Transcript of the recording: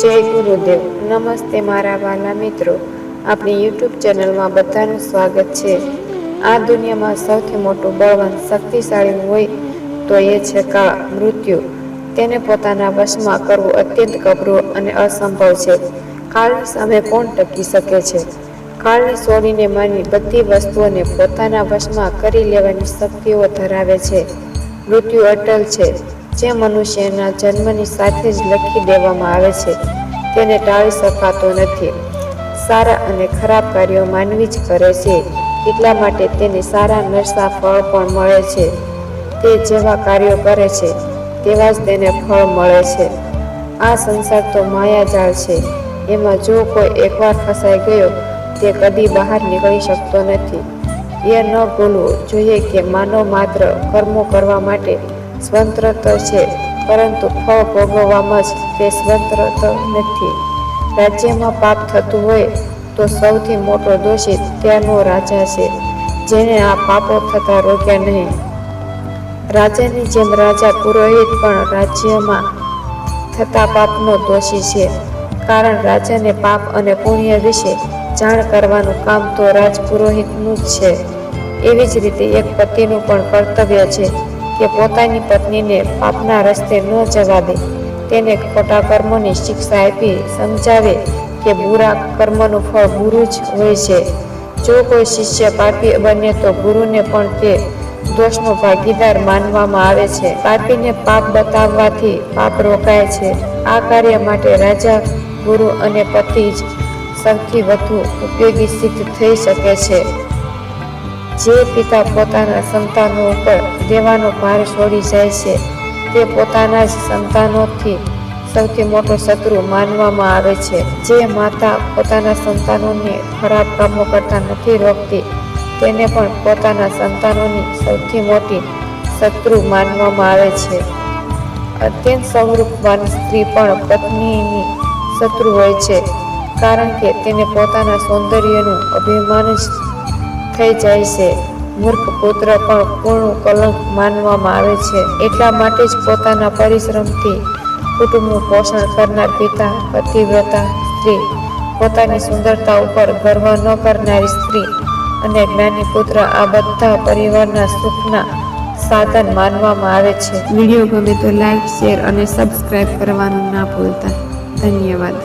જય ગુરુદેવ. નમસ્તે મારા વાલા મિત્રો. આપણી યુટ્યુબ ચેનલમાં બધાનું સ્વાગત છે. આ દુનિયામાં સૌથી મોટું બળવાન શક્તિશાળી હોય તો એ છે કા મૃત્યુ. તેને પોતાના વશમાં કરવું અત્યંત કપરું અને અસંભવ છે. કાળની સામે કોણ ટકી શકે છે? કાળને છોડીને માની બધી વસ્તુઓને પોતાના વશમાં કરી લેવાની શક્તિઓ ધરાવે છે. મૃત્યુ અટલ છે. જે મનુષ્યના જન્મની સાથે જ લખી દેવામાં આવે છે, તેને ટાળી શકાતો નથી. સારા અને ખરાબ કાર્યો માનવી જ કરે છે, એટલા માટે તેને સારા નરસા ફળ પણ મળે છે. તે જેવા કાર્યો કરે છે, તેવા જ તેને ફળ મળે છે. આ સંસાર તો માયાજાળ છે, એમાં જો કોઈ એકવાર ફસાઈ ગયો, તે કદી બહાર નીકળી શકતો નથી. એ ન ભૂલવું જોઈએ કે માનવ માત્ર કર્મો કરવા માટે સ્વતંત્ર તો છે, પરંતુ ફળ ભોગવવામાં જ તે સ્વતંત્ર તો નથી. રાજ્યમાં પાપ થતું હોય તો સૌથી મોટો દોષી ત્યાંનો રાજા છે, જેને આ પાપો થતા રોક્યા નહીં. રાજાની જેમ રાજા પુરોહિત પણ રાજ્યમાં થતા પાપનો દોષી છે, કારણ રાજાને પાપ અને પુણ્ય વિશે જાણ કરવાનું કામ તો રાજપુરોહિતનું જ છે. એવી જ રીતે એક પતિનું પણ કર્તવ્ય છે કે પોતાની પત્નીને પાપના રસ્તે ન જવા દે. તેને ખોટા કર્મોની શિક્ષા આપી સમજાવે કે બુરા કર્મનું ફળ ગુરુ જ હોય છે. જો કોઈ શિષ્ય પાપી બને તો ગુરુને પણ તે દોષનો ભાગીદાર માનવામાં આવે છે. પાપીને પાપ બતાવવાથી પાપ રોકાય છે. આ કાર્ય માટે રાજા, ગુરુ અને પતિ જ સૌથી વધુ ઉપયોગી સિદ્ધ થઈ શકે છે. જે પિતા પોતાના સંતાનો ઉપર દેવાનો ભાર છોડી જાય છે, તે પોતાના જ સંતાનોથી સૌથી મોટો શત્રુ માનવામાં આવે છે. જે માતા પોતાના સંતાનોને ખરાબ કામો કરતા નથી રોકતી, તેને પણ પોતાના સંતાનોની સૌથી મોટી શત્રુ માનવામાં આવે છે. અત્યંત સ્વરૂપવાન સ્ત્રી પણ પત્નીની શત્રુ હોય છે, કારણ કે તેને પોતાના સૌંદર્યનું અભિમાન જ થઈ જાય છે. મૂર્ખ પુત્ર પણ પૂર્ણ કલંક માનવામાં આવે છે. એટલા માટે જ પોતાના પરિશ્રમથી કુટુંબનું પોષણ કરનાર પિતા, પતિવ્રતા, સ્ત્રી પોતાની સુંદરતા ઉપર ગર્વ ન કરનારી સ્ત્રી અને જ્ઞાની પુત્ર આ બધા પરિવારના સુખના સાધન માનવામાં આવે છે. વીડિયો ગમે તો લાઈક, શેર અને સબસ્ક્રાઈબ કરવાનું ના ભૂલતા. ધન્યવાદ.